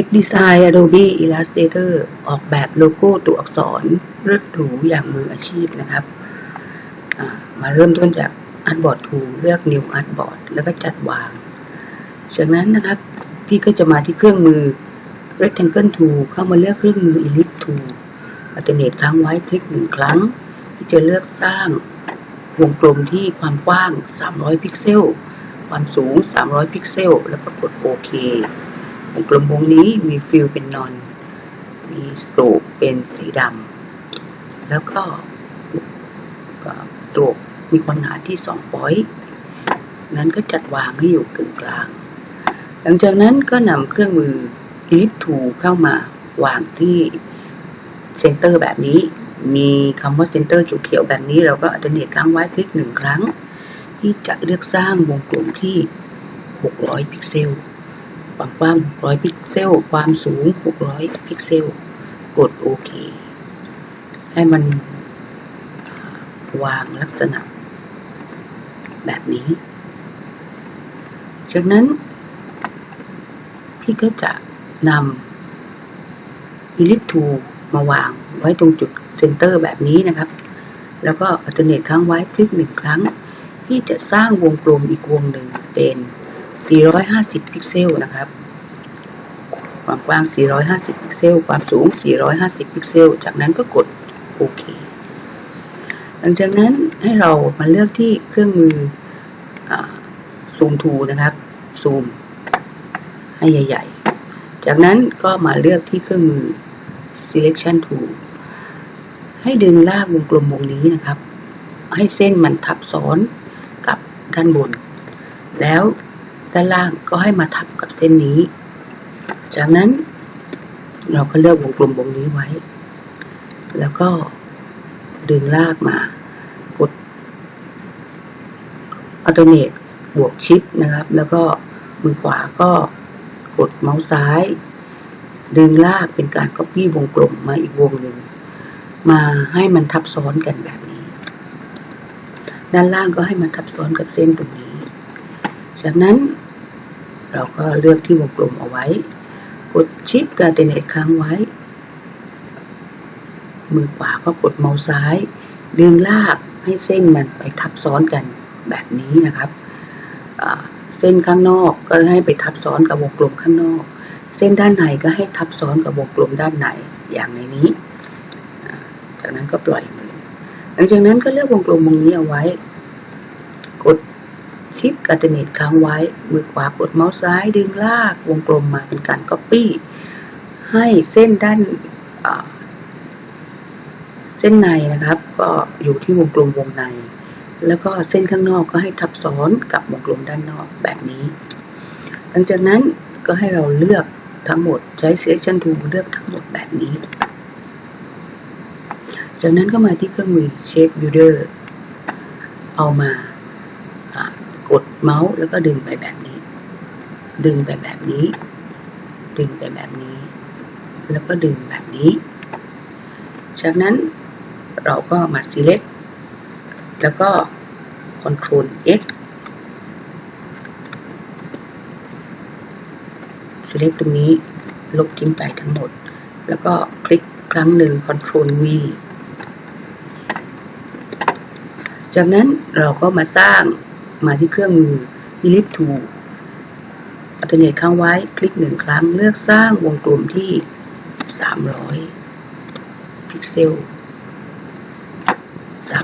Text Design Adobe Illustrator ออกแบบโลโก้ตัวอักษรเลือดหรูอย่างมืออาชีพนะครับ มาเริ่มต้นจาก Artboard Tool เลือก New Artboard แล้วก็จัดวาง จากนั้นนะครับ พี่ก็จะมาที่เครื่องมือ Rectangle Tool เข้ามาเลือกเครื่องมือ Ellipse Tool อัลเทอร์เนทค้างไว้คลิกหนึ่งครั้ง ที่จะเลือกสร้างวงกลมที่ความกว้าง 300 พิกเซล ความสูง 300 พิกเซล แล้วก็กดโอเค วงกลมวงนี้มีฟิลเป็นนอนมีสโตรกเป็นสีดำแล้วก็ก็สโตรกมีความหนาที่2ปอยต์นั้นก็จัดวางให้อยู่กึ่งกลาง หลังจากนั้นก็นำเครื่องมือ Elip Tool เข้ามาวางที่เซนเตอร์แบบนี้ มีคำว่าเซนเตอร์จุกเขียวแบบนี้ เราก็อัลเทอร์เนทค้างไว้คลิกหนึ่งครั้ง ที่จะเลือกสร้างวงกลมที่ 600 พิกเซล ความกว้าง600พิกเซล ความสูง 600 พิกเซล กดโอเค ให้มันวางลักษณะ แบบนี้ จากนั้น พี่ก็จะนำ Elip Tool มาวางไว้ตรงจุดเซนเตอร์แบบนี้นะครับ แล้วก็อัลเทอร์เนทค้างไว้คลิกหนึ่งครั้ง ที่จะสร้างวงกลมอีกวงหนึ่งเป็น 450 พิกเซลนะครับ ความกว้าง 450 พิกเซล ความสูง 450 พิกเซล จากนั้นก็กดโอเค หลังจากนั้นให้เรามาเลือกที่เครื่องมือซูมทูนะครับ ซูม ให้ใหญ่ ๆ จากนั้นก็มาเลือกที่เครื่องมือ selection tool ให้ดึงลากวงกลมวงนี้นะครับ ให้เส้นมันทับซ้อนกับด้านบน แล้ว ด้านล่างก็ให้มาทับกับเส้นนี้ จากนั้นเราก็เลือกวงกลมวงนี้ไว้ แล้วก็ดึงลากมากด alternate บวกชิปนะครับ แล้วก็มือขวาก็กดเมาส์ซ้าย ดึงลากเป็นการ copy วงกลมมาอีกวงหนึ่ง มาให้มันทับซ้อนกันแบบนี้ ด้านล่างก็ให้มันทับซ้อนกับเส้นตรงนี้ จากนั้น เราก็เลือกที่วงกลมเอาไว้ กดชิปการเตเนตค้างไว้ มือขวาก็กดเมาส์ซ้าย ดึงลากให้เส้นมันไปทับซ้อนกันแบบนี้นะครับเส้นข้างนอกก็ให้ไปทับซ้อนกับวงกลมข้างนอก เส้นด้านในก็ให้ทับซ้อนกับวงกลมด้านในอย่างในนี้ จากนั้นก็ปล่อยมือหลังจากนั้นก็เลือกวงกลมวงนี้เอาไว้ ชิปกัตเนตค้างไว้ มือขวากดเมาส์ซ้ายดึงลากวงกลมมาเป็นการก๊อปปี้ให้เส้นด้านเส้นในนะครับ ก็อยู่ที่วงกลมวงใน แล้วก็เส้นข้างนอกก็ให้ทับซ้อนกับวงกลมด้านนอกแบบนี้ หลังจากนั้นก็ให้เราเลือกทั้งหมดใช้ selection tool เลือกทั้งหมดแบบนี้ จากนั้นก็มาที่เครื่องมือ shape builder เอามา กดเมาส์แล้วก็ดึงไปแบบนี้ ดึงไปแบบนี้ ดึงไปแบบนี้ แล้วก็ดึงแบบนี้ จากนั้นเราก็มา select แล้วก็ control X select ตรงนี้ลบทิ้งไปทั้งหมด แล้วก็คลิกครั้งหนึ่ง control V จากนั้นเราก็มาสร้าง มาที่เครื่องมือ Elip Tool อัลเทอร์เนทค้างไว้คลิกหนึ่งครั้งเลือกสร้างวงกลมที่ 300 พิกเซล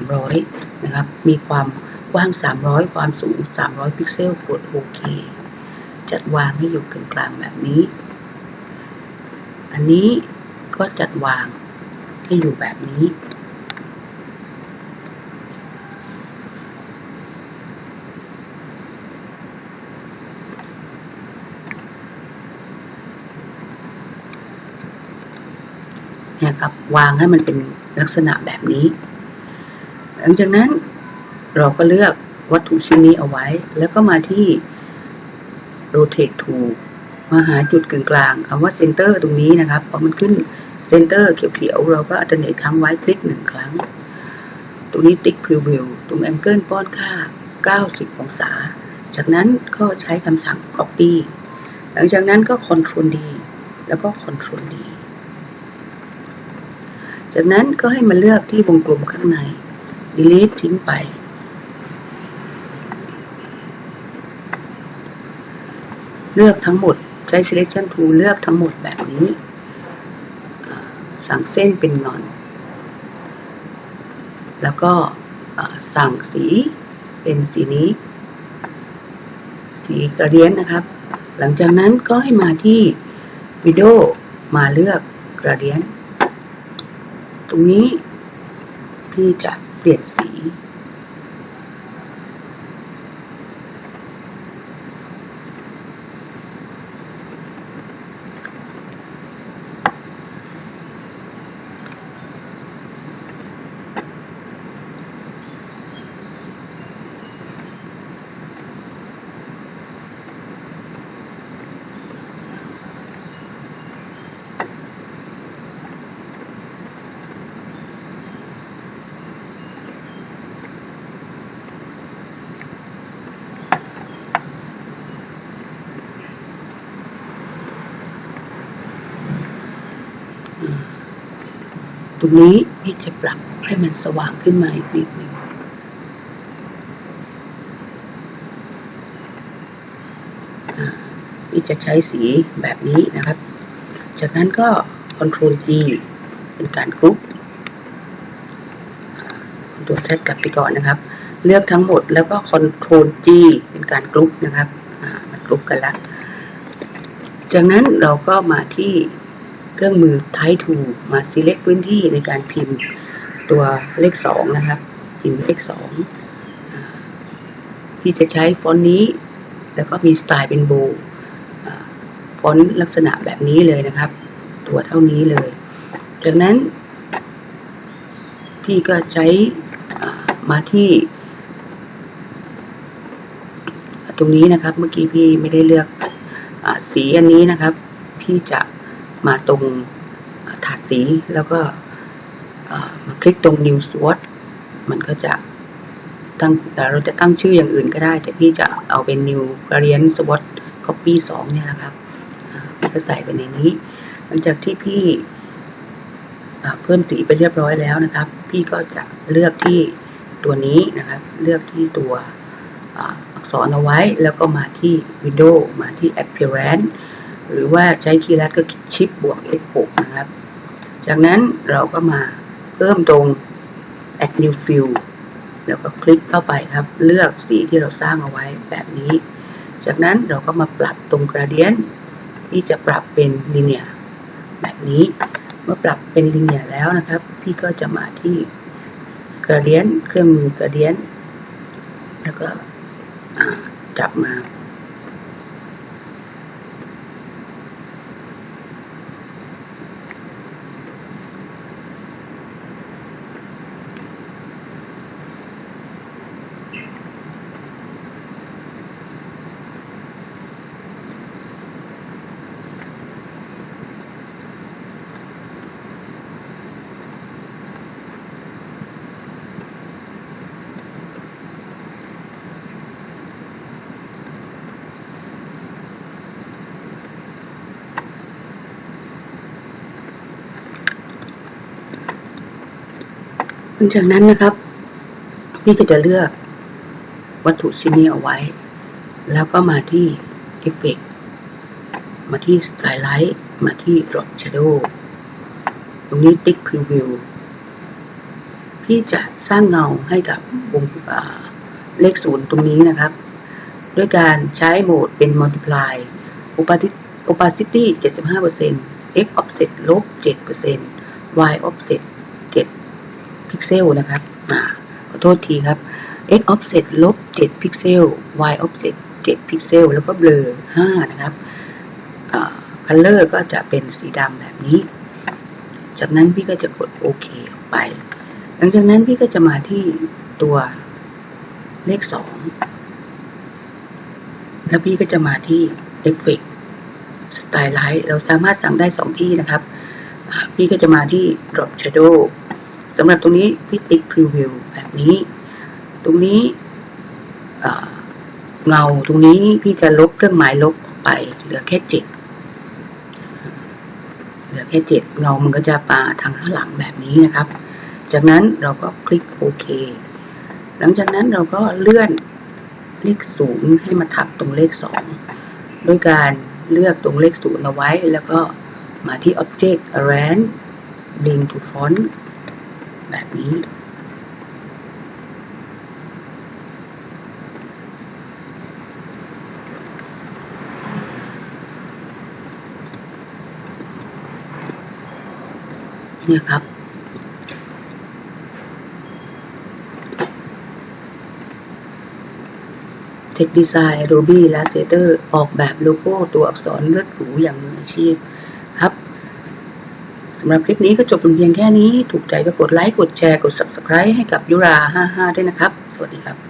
300 นะครับ มีความกว้าง 300 ความสูง 300 พิกเซลกดโอเค จัดวางให้อยู่กลางกลางแบบนี้ อันนี้ก็จัดวางให้อยู่แบบนี้ นะครับ วางให้มันเป็นลักษณะแบบนี้ หลังจากนั้นเราก็เลือกวัตถุชิ้นนี้เอาไว้ แล้วก็มาที่ rotate tool มาหาจุดกึ่งกลางคำว่า center ตรงนี้นะครับพอมันขึ้น center เขียวๆเราก็อัลเนทค้างไว้คลิกหนึ่งครั้ง ตรงนี้ติ๊ก preview ตรง angle ป้อนค่า 90 องศา จากนั้นก็ใช้คำสั่ง copy หลังจากนั้นก็ control D แล้วก็ Ctrl D จากนั้นก็ให้มาเลือกที่วงกลมข้างใน delete ทิ้งไป เลือกทั้งหมดใช้ selection tool เลือกทั้งหมดแบบนี้สั่งเส้นเป็นนอน แล้วก็สั่งสีเป็นสีนี้ สีกระเดียนนะครับ หลังจากนั้นก็ให้มาที่วิดีโอมาเลือกกระเดียน ตรงนี้ พี่จะเปลี่ยนสี รงนี้พี่จะปรับให้มันสว่างขึ้นมาอีกนิดหนึงอ่าพี่จะใช้สีแบบนี้นะครับ จากนั้นก็ Ctrl G เป็นการกรุ๊ปตัวเซตกลับไปก่อนนะครับ เลือกทั้งหมดแล้วก็ Ctrl G เป็นการกรุ๊ปนะครับมันกรุ๊ปกันแล้วจากนั้นเราก็มาที่ เครื่องมือ Type to มา select พื้นที่ในการพิมพ์ตัวเลขสองนะครับ พิมพ์เลขสองที่จะใช้ฟอนต์นี้ แล้วก็มีสไตล์เป็นโบฟอนต์ลักษณะแบบนี้เลยนะครับ ตัวเท่านี้เลย จากนั้น พี่ก็ใช้มาที่ ตรงนี้นะครับ เมื่อกี้พี่ไม่ได้เลือกอสีอันนี้นะครับ พี่จะ มาตรงถาดสีแล้วก็มาคลิกตรง New Swatch มันก็จะตั้งเราจะตั้งชื่ออย่างอื่นก็ได้ แต่พี่จะเอาเป็น New Variant Swatch Copy 2เนี่ยนะครับพี่ก็ใส่ไปในนี้ หลังจากที่พี่เพิ่มสีไปเรียบร้อยแล้วนะครับ พี่ก็จะเลือกที่ตัวนี้นะครับ เลือกที่ตัวอักษรเอาไว้ แล้วก็มาที่ Window มาที่ Appearance หรือว่าใช้คีย์ลัดก็ชิปบวก F6 นะครับ จากนั้นเราก็มาเพิ่มตรง add new fill แล้วก็คลิกเข้าไปครับ เลือกสีที่เราสร้างเอาไว้แบบนี้ จากนั้นเราก็มาปรับตรง gradient ที่จะปรับเป็น linear แบบนี้ เมื่อปรับเป็น linear แล้วนะครับ พี่ก็จะมาที่ gradient เครื่องมือ gradient แล้วก็จับมา หลังจากนั้นนะครับ พี่ก็จะเลือกวัตถุชิ้นนี้เอาไว้ แล้วก็มาที่ Effect มาที่ Skylight มาที่ Drop Shadow ตรงนี้ Tick Preview พี่จะสร้างเงาให้กับวงเลขศูนย์ตรงนี้นะครับ ด้วยการใช้โหมดเป็น Multiply Opacity Opacity 75% X Offset ลบ 7% Y Offset พิกเซลนะครับขอโทษทีครับ x offset ลบ7พิกเซล y offset 7พิกเซล แล้วก็เบลอ5นะครับ color ก็จะเป็นสีดำแบบนี้ จากนั้นพี่ก็จะกดโอเคไป หลังจากนั้นพี่ก็จะมาที่ตัวเลข 2 แล้วพี่ก็จะมาที่ Effect Stylize เราสามารถสั่งได้ 2 ที่นะครับ พี่ก็จะมาที่ Drop Shadow สำหรับตรงนี้พี่ติ๊กพรีวิวแบบนี้ ตรงนี้เงาตรงนี้พี่จะลบเครื่องหมายลบออกไป เหลือแค่เจ็ดเหลือแค่เจ็ดเงามันก็จะมาทางข้างหลังแบบนี้นะครับ จากนั้นเราก็คลิกโอเค หลังจากนั้นเราก็เลื่อนเลขศูนย์ให้มาทับตรงเลขสองด้วยการเลือกตรงเลขศูนย์เอาไว้ แล้วก็มาที่ Object Arrange Bring to Font แบบนี้เนี่ยครับ เทคดีไซน์ Adobe Illustrator ออกแบบโลโก้ตัวอักษรเลือดหรูอย่างมืออาชีพำหรับคลิปนี้ก็จบลงเพียงแค่นี้ ถูกใจก็กดไลค์ กดแชร์ กด Subscribe ให้กับยุรา55 ด้วยนะครับ สวัสดีครับ